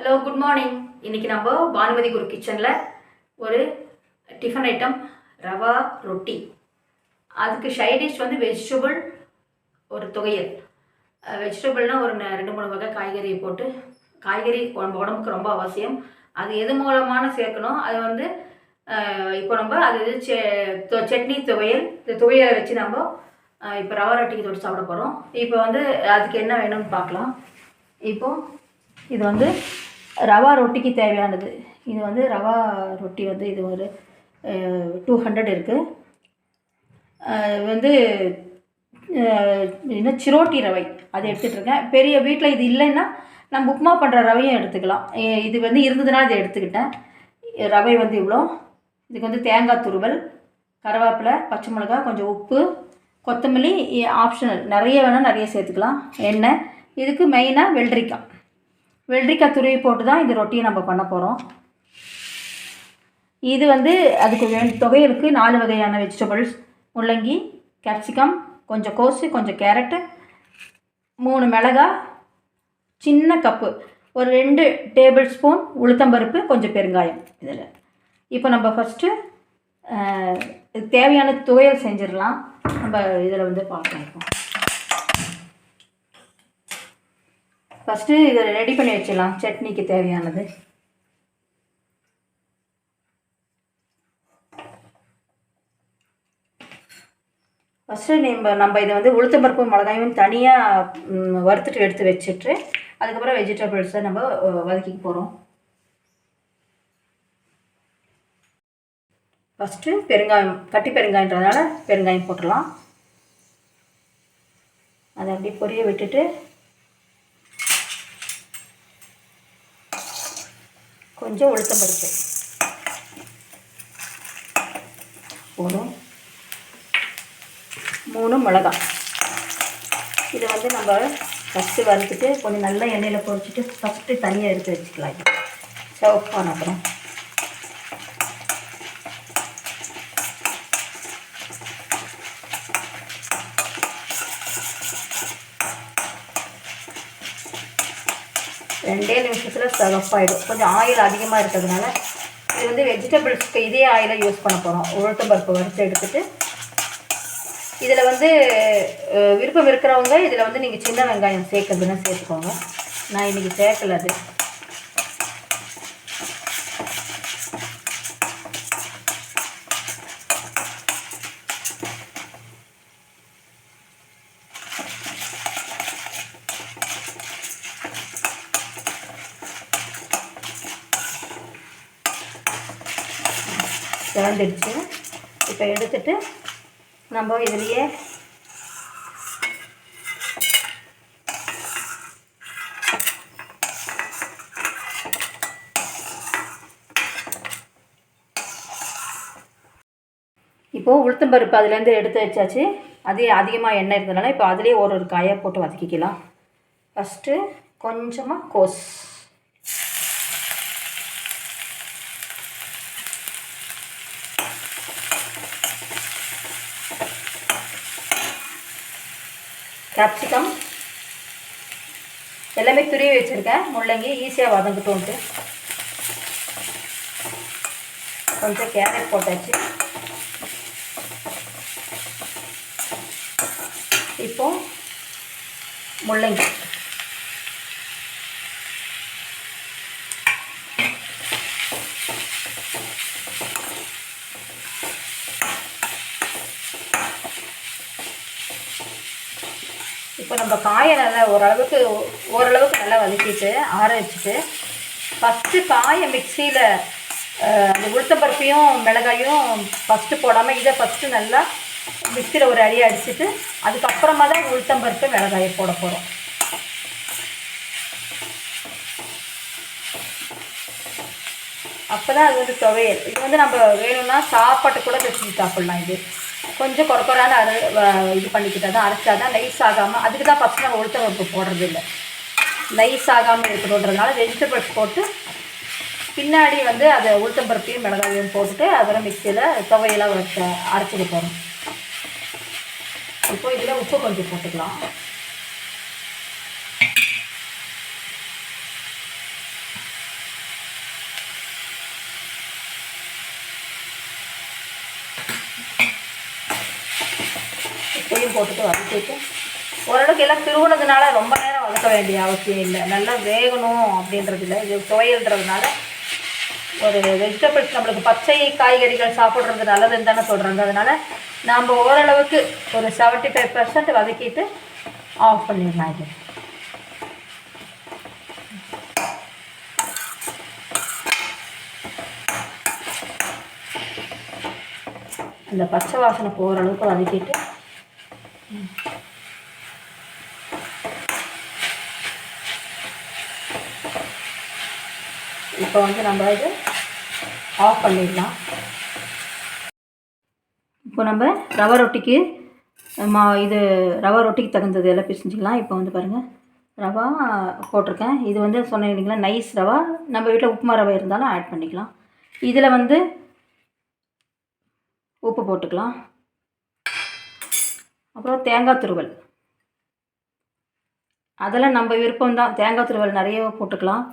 Hello good morning இன்றைக்கி நம்ம பானுமதி குரு கிச்சனில் ஒரு டிஃபன் ஐட்டம் ரவா ரொட்டி. அதுக்கு சைடிஷ் வந்து வெஜிடபிள் ஒரு துவையல். வெஜிடபிள்னால் ஒரு ரெண்டு மூணு வகை காய்கறியை போட்டு காய்கறி உடம்பு உடம்புக்கு ரொம்ப அவசியம். அது எது மூலமான சேர்க்கணும்? அது வந்து இப்போ நம்ம அது இது செ- தொ- சட்னி துவையல் இந்த துவையலை வச்சு நம்ம இப்போ ரவா ரொட்டிக்கு தொட்டு சாப்பிட போகிறோம் இப்போ வந்து அதுக்கு என்ன வேணும்னு பார்க்கலாம். இப்போது இது வந்து ரவா ரொட்டிக்கு தேவையானது. இது வந்து ரவா ரொட்டி வந்து இது ஒரு டூ ஹண்ட்ரட் இருக்குது வந்து என்ன சிரோட்டி ரவை. அதை எடுத்துகிட்ருக்கேன் பெரிய வீட்டில் இது இல்லைன்னா நம்ம உப்புமா பண்ணுற ரவையும் எடுத்துக்கலாம். இது வந்து இருந்ததுன்னா இதை எடுத்துக்கிட்டேன். ரவை வந்து இவ்வளோ இதுக்கு வந்து தேங்காய் துருவல் கருவேப்பிலை பச்சை மிளகாய் கொஞ்சம் உப்பு கொத்தமல்லி ஆப்ஷனல் நிறைய வேணால் நிறைய சேர்த்துக்கலாம். எண்ணெய். இதுக்கு மெயினாக வெள்ளரிக்காய். வெள்ளரிக்காய் துருவி போட்டு தான் இந்த ரொட்டியை நம்ம பண்ண போகிறோம் இது வந்து அதுக்கு வே தொகையிலுக்கு நாலு வகையான வெஜிடபிள்ஸ் முள்ளங்கி கேப்சிகம் கொஞ்சம் கோஸு கொஞ்சம் கேரட்டு மூணு மிளகாய் சின்ன கப்பு ஒரு ரெண்டு டேபிள் ஸ்பூன் உளுத்தம்பருப்பு கொஞ்சம் பெருங்காயம் இதில். இப்போ நம்ம ஃபஸ்ட்டு தேவையான துவையல் செஞ்சிடலாம். நம்ம இதில் வந்து பார்க்கலாம் இப்போ. ஃபஸ்ட்டு இதை ரெடி பண்ணி வச்சிடலாம். சட்னிக்கு தேவையானது. ஃபஸ்ட்டு நம்ம நம்ம இதை வந்து உளுத்தம்பருப்பு மிளகாயும் தனியாக வறுத்துட்டு எடுத்து வச்சுட்டு அதுக்கப்புறம் வெஜிடபிள்ஸை நம்ம அஹ், வதக்கிக்க போகிறோம் ஃபஸ்ட்டு பெருங்காயம் கட்டி பெருங்காயன்றதுனால பெருங்காயம் போட்டுடலாம். அதை அப்படியே பொரிய விட்டுட்டு கொஞ்சம் உளுத்தம் பருப்பு. போதும். மூணு மிளகா இதை வந்து நம்ம ஃபஸ்ட்டு வறுத்துட்டு கொஞ்சம் நல்லா எண்ணெயில் பொறிச்சிட்டு ஃபஸ்ட்டு தனியாக எடுத்து வச்சுக்கலாம். இது அப்புறம். ரெண்டே நிமிஷத்தில் சகப்பாயிடும் கொஞ்சம் ஆயில் அதிகமாக இருக்கிறதுனால இது வந்து வெஜிடபிள்ஸ்க்கு இதே ஆயிலை யூஸ் பண்ண போகிறோம் உளுத்தம்பருப்பு வறுத்து எடுத்துட்டு. இதில் வந்து விருப்பம் இருக்கிறவங்க இதில் வந்து நீங்கள் சின்ன வெங்காயம் சேர்க்கறதுன்னா சேர்த்துக்கோங்க. நான் இன்றைக்கி சேர்க்கல அது. வந்துடுச்சு இப்போ எடுத்துட்டு நம்ம இதுலேயே இப்போது உளுத்தம்பருப்பு அதுலேருந்து எடுத்து வச்சாச்சு. அதே அதிகமாக எண்ணெய் இருந்ததுனால இப்போ அதுலேயே ஒரு ஒரு காயாக போட்டு வதக்கிக்கலாம். ஃபஸ்ட்டு கொஞ்சமாக கோஸ். கேப்சிகம் எல்லாமே துருவி வச்சுருக்கேன். முள்ளங்கி ஈஸியாக வதங்கட்டும்ட்டு. கொஞ்சம் கேரட் போட்டாச்சு. இப்போ முள்ளங்கி இப்போ நம்ம காயை நல்லா ஓரளவுக்கு ஓரளவுக்கு நல்லா வதக்கிட்டு ஆற வச்சுட்டு ஃபஸ்ட்டு காயை மிக்சியில் அந்த உளுத்தம்பருப்பையும் மிளகாயும் ஃபஸ்ட்டு போடாமல் இதை ஃபஸ்ட்டு நல்லா மிக்சியில் ஒரு அடியை அடிச்சுட்டு அதுக்கப்புறமா தான் உளுத்தம்பருப்பு மிளகாயை போட போகிறோம் அப்போ தான் அது வந்து துவையல். இது வந்து நம்ம வேணும்னா சாப்பாட்டு கூட வச்சு சாப்பிட்லாம் இது. கொஞ்சம் குறக்குறான அரை இது பண்ணிக்கிட்டா தான் அரைச்சா தான் நைஸ் ஆகாமல் அதுக்கு தான் ஃபஸ்ட்டு நம்ம உளுத்த பருப்பு போடுறது இல்லை நைஸ் ஆகாமல் இருக்கணுன்றதுனால வெஜிடபிள்ஸ் போட்டு பின்னாடி வந்து அதை உளுத்தம்பருப்பையும் மிளகாயும் போட்டுட்டு அப்புறம் மிக்சியில் துவையெல்லாம் அரைச்சிட்டு போகிறோம் இப்போ இதில் உப்பு கொஞ்சம் போட்டுக்கலாம். போட்டுட்டு வதக்கிட்டு ஓரளவுக்கு எல்லாம் திருவுனதுனால ரொம்ப நேரம் வதக்க வேண்டிய அவசியம் இல்லை. நல்லா வேகணும் அப்படின்றது இல்லை. இது துவையல்ன்றதுனால ஒரு வெஜிடபிள்ஸ் நம்மளுக்கு பச்சை காய்கறிகள் சாப்பிட்றது நல்லதுன்னு தானே சொல்கிறாங்க அதனால் நாம் ஓரளவுக்கு ஒரு செவன்ட்டி ஃபைவ் பர்சன்ட் வதக்கிட்டு ஆஃப் பண்ணிடலாம் இது. அந்த பச்சை வாசனை போகிற அளவுக்கு வதக்கிட்டு இப்போ வந்து நம்ம இது ஆஃப் பண்ணிடலாம். இப்போ நம்ம ரவை ரொட்டிக்கு மா இது ரவை ரொட்டிக்கு தகுந்தது எல்லாம் பிரிச்சுக்கலாம் இப்போ வந்து பாருங்கள் ரவா போட்டிருக்கேன். இது வந்து சொன்னேன் இல்லைங்களா நைஸ் ரவா. நம்ம வீட்டில் உப்புமா ரவை இருந்தாலும் ஆட் பண்ணிக்கலாம். இதில் வந்து உப்பு போட்டுக்கலாம். அப்புறம் தேங்காய் துருவல். அதெல்லாம் நம்ம விருப்பம் தான் தேங்காய் துருவல் நிறைய போட்டுக்கலாம்.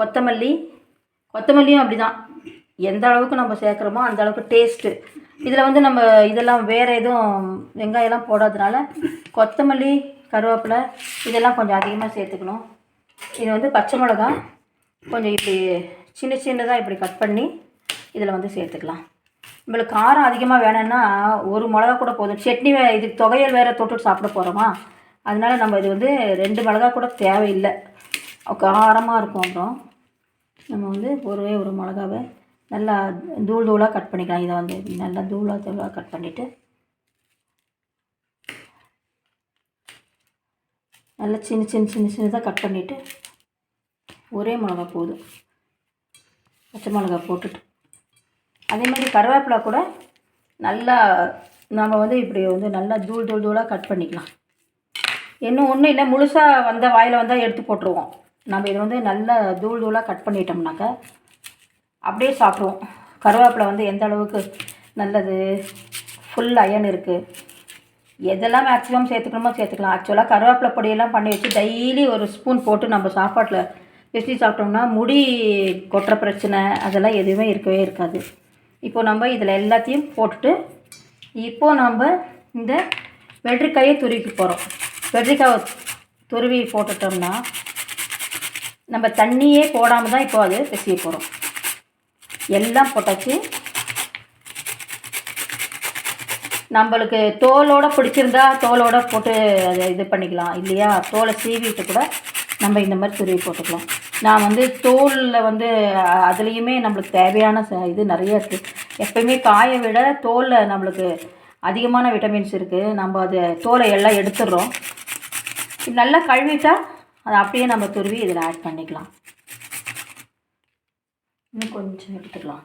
கொத்தமல்லி. கொத்தமல்லியும் அப்படி தான் எந்த அளவுக்கு நம்ம சேர்க்குறோமோ அந்த அளவுக்கு டேஸ்ட்டு இதில் வந்து நம்ம இதெல்லாம் வேறு எதுவும் வெங்காயம்லாம் போடாதனால கொத்தமல்லி கருவேப்பிலை இதெல்லாம் கொஞ்சம் அதிகமாக சேர்த்துக்கணும். இது வந்து பச்சை மிளகா கொஞ்சம் இப்படி சின்ன சின்னதாக இப்படி கட் பண்ணி இதில் வந்து சேர்த்துக்கலாம். நம்மளுக்கு காரம் அதிகமாக வேணும்னா ஒரு மிளகா கூட போதும். சட்னி வே இது துவையல் வேறு தொட்டு சாப்பிட போகிறோமா அதனால நம்ம இது வந்து ரெண்டு மிளகா கூட தேவையில்லை. காரமாக இருக்கும் அப்புறம். நம்ம வந்து ஒரே ஒரு மிளகாவை நல்லா தூள் தூளாக கட் பண்ணிக்கலாம். இதை வந்து நல்லா தூளாக தூளாக கட் பண்ணிவிட்டு நல்லா சின்ன சின்ன சின்ன சின்னதாக கட் பண்ணிவிட்டு ஒரே மிளகா போதும். பச்சை மிளகா போட்டுட்டு. அதே மாதிரி கருவேப்பிலை கூட நல்லா நம்ம வந்து இப்படி வந்து நல்லா தூள் தூள் தூளாக கட் பண்ணிக்கலாம். இன்னும் ஒன்றும் இல்லை முழுசாக வந்த வாயில் வந்தால் எடுத்து போட்டுருவோம். நம்ம இதை வந்து நல்லா தூள் தூளாக கட் பண்ணிட்டோம்னாக்க அப்படியே சாப்பிடுவோம். கருவேப்பிலை வந்து எந்த அளவுக்கு நல்லது ஃபுல் அயன் இருக்குது எதெல்லாம் மேக்ஸிமம் சேர்த்துக்கணுமோ சேர்த்துக்கலாம். ஆக்சுவலாக கருவேப்பிலை பொடியெல்லாம் பண்ணி வச்சு டெய்லி ஒரு ஸ்பூன் போட்டு நம்ம சாப்பாட்டில் பிசி சாப்பிட்டோம்னா முடி கொட்டுற பிரச்சனை அதெல்லாம் எதுவுமே இருக்கவே இருக்காது. இப்போ நம்ம இதில் எல்லாத்தையும் போட்டுட்டு இப்போ நம்ம இந்த வெற்றிக்காயை துருவிக்க போகிறோம் வெள்ளரிக்காயை துருவி போட்டுட்டோம்னா நம்ம தண்ணியே போடாமல் தான் இப்போ அது பிசைய போகிறோம் எல்லாம் போட்டாச்சு. நம்மளுக்கு தோலோட பிடிச்சிருந்தா தோலோட போட்டு அதை இது பண்ணிக்கலாம் இல்லையா? தோலை சீவிட்டு கூட நம்ம இந்த மாதிரி துருவி போட்டுக்கலாம். நான் வந்து தோலில் வந்து அதுலேயுமே நம்மளுக்கு தேவையான ச- இது நிறைய இருக்குது எப்பயுமே காயை விட தோலில் நம்மளுக்கு அதிகமான விட்டமின்ஸ் இருக்குது நம்ம அதை தோலை எல்லாம் எடுத்துடுறோம் நல்லா கழுவிட்டா அதை அப்படியே நம்ம துருவி இதில் ஆட் பண்ணிக்கலாம். இன்னும் கொஞ்சம் எடுத்துக்கலாம்.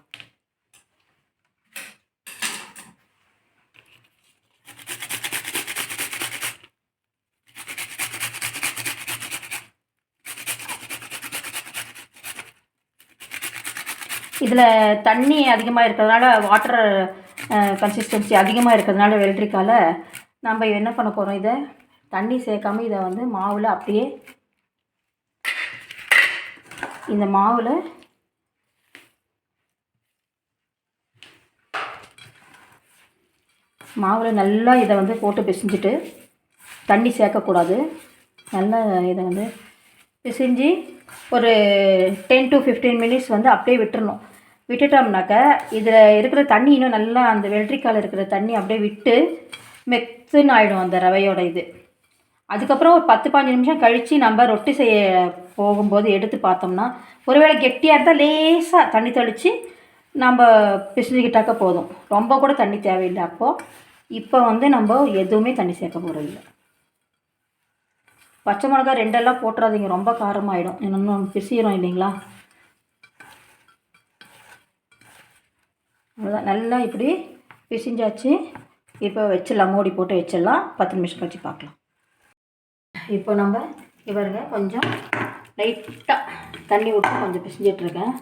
இதில் தண்ணி அதிகமாக இருக்கிறதுனால வாட்டர் கன்சிஸ்டன்சி அதிகமாக இருக்கிறதுனால வெள்ளரிக்கால நம்ம என்ன பண்ண போகிறோம் இதை? தண்ணி சேர்க்காம இதை வந்து மாவில் அப்படியே இந்த மாவில் மாவில் நல்லா இதை வந்து போட்டு பிசைஞ்சிட்டு தண்ணி சேர்க்கக்கூடாது. நல்லா இதை வந்து பிசைஞ்சு ஒரு டென் டு ஃபிஃப்டீன் மினிட்ஸ் வந்து அப்படியே விட்டுறணும். விட்டுட்டோம்னாக்க இதில் இருக்கிற தண்ணி இன்னும் நல்லா அந்த வெள்ளரிக்காயில் இருக்கிற தண்ணி அப்படியே விட்டு மெத்துன்னு ஆகிடும் அந்த ரவையோட இது. அதுக்கப்புறம் ஒரு பத்து பாஞ்சு நிமிஷம் கழித்து நம்ம ரொட்டி செய்ய போகும்போது எடுத்து பார்த்தோம்னா ஒருவேளை கெட்டியாக இருந்தால் லேசாக தண்ணி தெளித்து நம்ம பிசைஞ்சுக்கிட்டாக்க போதும். ரொம்ப கூட தண்ணி தேவையில்லை அப்போது இப்போ வந்து நம்ம எதுவுமே தண்ணி சேர்க்க போகிறதில்ல பச்சை மிளகா ரெண்டெல்லாம் போட்டுறாதீங்க ரொம்ப காரமாயிடும். இன்னும் பிசிகிறோம் இல்லைங்களா? அவ்வளோதான் நல்லா இப்படி பிசிஞ்சாச்சு. இப்போ வச்சிடலாம். மூடி போட்டு வச்சிடலாம். பத்து நிமிஷம் கழிச்சு பார்க்கலாம். இப்போ நம்ம இவருங்க கொஞ்சம் லைட்டாக தண்ணி விட்டு கொஞ்சம் பிசிஞ்சிட்ருக்கேன்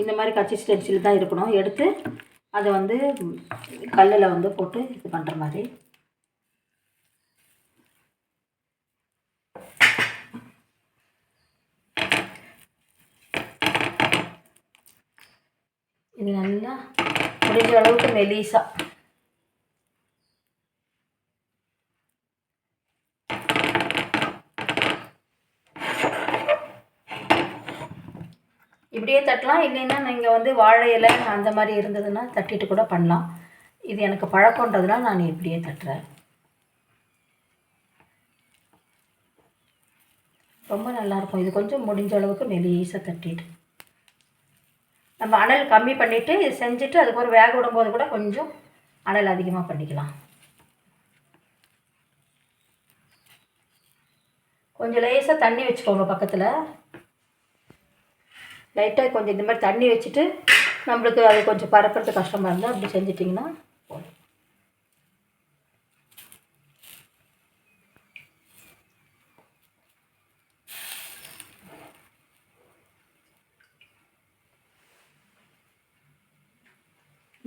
இந்த மாதிரி கன்சிஸ்டன்சியில் தான் இருக்கணும். எடுத்து அதை வந்து கல்லில் வந்து போட்டு இது பண்ணுற மாதிரி. இது நல்லா முடிஞ்ச அளவுக்கு மெலிசா. இப்படியே தட்டலாம். இல்லைன்னா நீங்கள் வந்து வாழை இலை அந்த மாதிரி இருந்ததுன்னா தட்டிட்டு கூட பண்ணலாம். இது எனக்கு பழக்கன்றதுனால நான் இப்படியே தட்டுறேன். ரொம்ப நல்லாயிருக்கும் இது கொஞ்சம் முடிஞ்ச அளவுக்கு மெலிசாக தட்டிட்டு. நம்ம அனல் கம்மி பண்ணிவிட்டு இது செஞ்சுட்டு ஒரு வேக விடும்போது கூட கொஞ்சம் அனல் அதிகமாக பண்ணிக்கலாம். கொஞ்சம் லேசாக தண்ணி வச்சுக்கோங்க பக்கத்தில். லைட்டாக கொஞ்சம் இந்த மாதிரி தண்ணி வச்சுட்டு நம்மளுக்கு அது கொஞ்சம் பரப்புறது கஷ்டமாக இருந்தால் அப்படி செஞ்சிட்டிங்கன்னா போதும்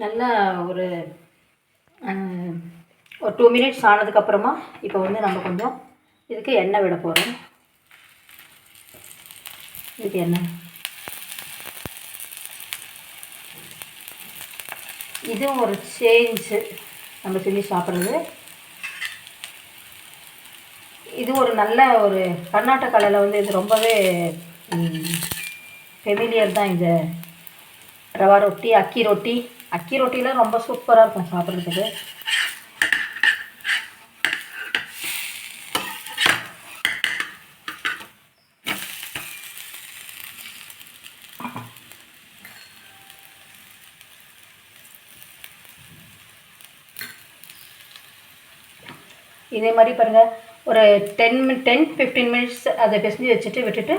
நல்லா ஒரு ஒரு டூ மினிட்ஸ் ஆனதுக்கப்புறமா இப்போ வந்து நம்ம கொஞ்சம் இதுக்கு எண்ணெய் விட போகிறோம் இதுக்கு எண்ணெய். இதுவும் ஒரு சேஞ்சு நம்ம சொல்லி சாப்பிட்றது. இது ஒரு நல்ல ஒரு கர்நாடகாவில் வந்து இது ரொம்பவே ஃபெமிலியர் தான் இந்த ரவா ரொட்டி அக்கி ரொட்டி. அக்கி ரொட்டிலாம் ரொம்ப சூப்பராக இருக்கும் சாப்பிட்றதுக்கு. இதே மாதிரி பாருங்கள் ஒரு டென் மின் டென் ஃபிஃப்டீன் மினிட்ஸ் அதை பிசைஞ்சு வச்சுட்டு விட்டுட்டு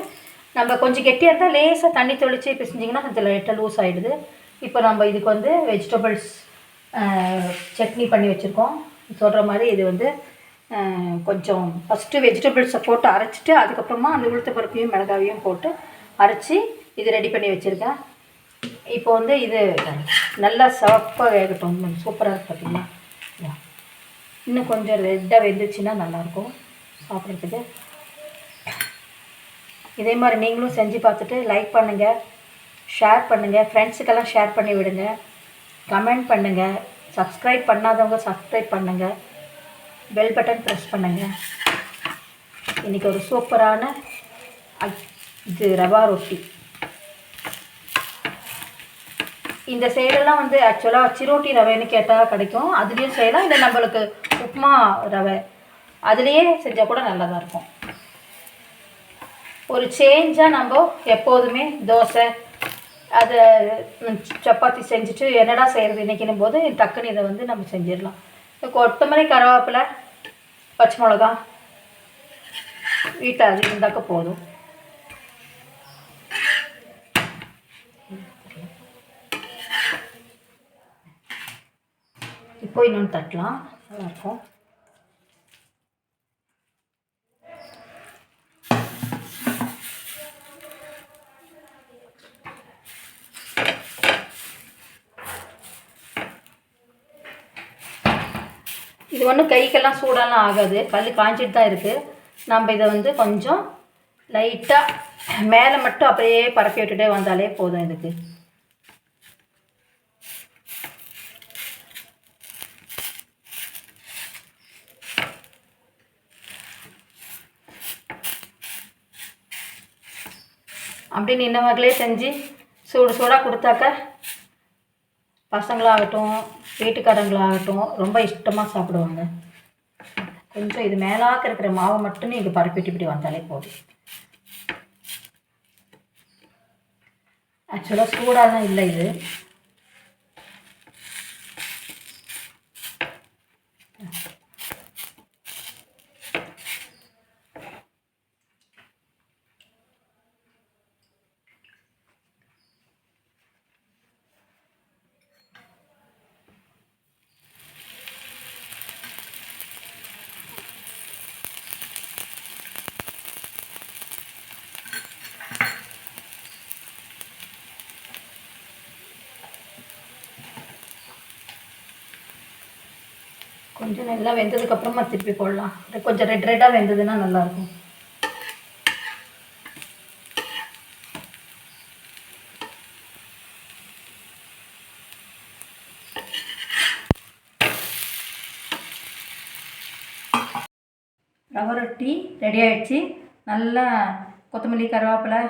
நம்ம கொஞ்சம் கெட்டியாக இருந்தால் லேசாக தண்ணி தெளித்து பிசைஞ்சிங்கன்னா கொஞ்சம் லைட்டாக லூஸ் ஆகிடுது இப்போ நம்ம இதுக்கு வந்து வெஜிடபிள்ஸ் சட்னி பண்ணி வச்சுருக்கோம். சொல்கிற மாதிரி இது வந்து கொஞ்சம் ஃபஸ்ட்டு வெஜிடபிள்ஸை போட்டு அரைச்சிட்டு அதுக்கப்புறமா அந்த உளுத்த பருப்பையும் மிளகாவையும் போட்டு அரைச்சி இது ரெடி பண்ணி வச்சுருக்கேன். இப்போ வந்து இது நல்லா சிவப்பாக வேகட்டும். சூப்பராக இருக்குது பார்த்தீங்களா இன்னும் கொஞ்சம் ரெட்டாக வெந்துச்சுன்னா நல்லாயிருக்கும் சாப்பிட்றதுக்கு. இதே மாதிரி நீங்களும் செஞ்சு பார்த்துட்டு லைக் பண்ணுங்கள் ஷேர் பண்ணுங்கள் ஃப்ரெண்ட்ஸுக்கெல்லாம் ஷேர் பண்ணி விடுங்க. கமெண்ட் பண்ணுங்கள் சப்ஸ்கிரைப் பண்ணாதவங்க சப்ஸ்கிரைப் பண்ணுங்கள் பெல் பட்டன் ப்ரெஸ் பண்ணுங்கள் இன்றைக்கி ஒரு சூப்பரான இது ரவா ரொட்டி. இந்த சைடெல்லாம் வந்து ஆக்சுவலாக சிரோட்டி ரவைன்னு கேட்டால் கிடைக்கும். அதுலேயும் செய்யலாம். இல்லை நம்மளுக்கு உப்புமா ரவை. அதுலேயே செஞ்சால் கூட நல்லா தான் இருக்கும். ஒரு சேஞ்சாக நம்ம எப்போதுமே தோசை அதை சப்பாத்தி செஞ்சுட்டு என்னடா செய்கிறது இன்றைக்கினும் போது டக்குன்னு இதை வந்து நம்ம செஞ்சிடலாம். இப்போ கொத்தமல்லி கருவேப்பிலை பச்சை மிளகா வீட்டை அது இருந்தாக்க போதும். இப்போ இன்னொன்று தட்டலாம். நல்லாயிருக்கும் இது ஒன்றும் கைக்கெல்லாம் சூடெல்லாம் ஆகாது. கல் காஞ்சிட்டு தான் இருக்குது நம்ம இதை வந்து கொஞ்சம் லைட்டாக மேலே மட்டும் அப்படியே பரப்பி விட்டுட்டே வந்தாலே போதும் இதுக்கு. அப்படி நின்ன செஞ்சு சூடு சூடாக கொடுத்தாக்க பசங்களாகட்டும் வீட்டுக்காரங்களாகட்டும் ரொம்ப இஷ்டமாக சாப்பிடுவாங்க. கொஞ்சம் இது மேலாக்க இருக்கிற மாவை மட்டும் நீங்கள் பரப்பிட்டு இப்படி வந்தாலே போதும். ஆக்சுவலாக சூடாலாம் இல்லை இது. கொஞ்சம் நல்லா வெந்ததுக்கப்புறமா திருப்பி போடலாம். கொஞ்சம் ரெட் ரெட்டாக வெந்ததுன்னா நல்லாயிருக்கும். ரவை ரொட்டி ரெடி ஆகிடுச்சு நல்லா கொத்தமல்லி கருவேப்பிலை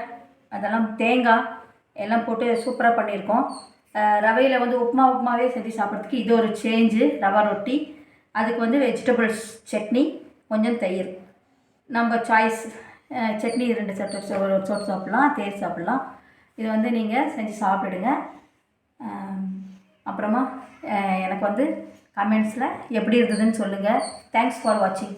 அதெல்லாம் தேங்காய் எல்லாம் போட்டு சூப்பராக பண்ணியிருக்கோம். ரவையில் வந்து உப்புமா உப்புமாவே செஞ்சு சாப்பிட்றதுக்கு இது ஒரு சேஞ்சு ரவா ரொட்டி. அதுக்கு வந்து வெஜிடபிள்ஸ் சட்னி கொஞ்சம் தயிர். நம்ம சாய்ஸ் சட்னி ரெண்டு சட்ட ஒரு சோட்டு சாப்பிட்லாம் தேர் சாப்பிட்லாம். இதை வந்து நீங்கள் செஞ்சு சாப்பிடுங்க. அப்புறமா எனக்கு வந்து கமெண்ட்ஸில் எப்படி இருந்ததுன்னு சொல்லுங்கள் தேங்க்ஸ் ஃபார் வாட்சிங்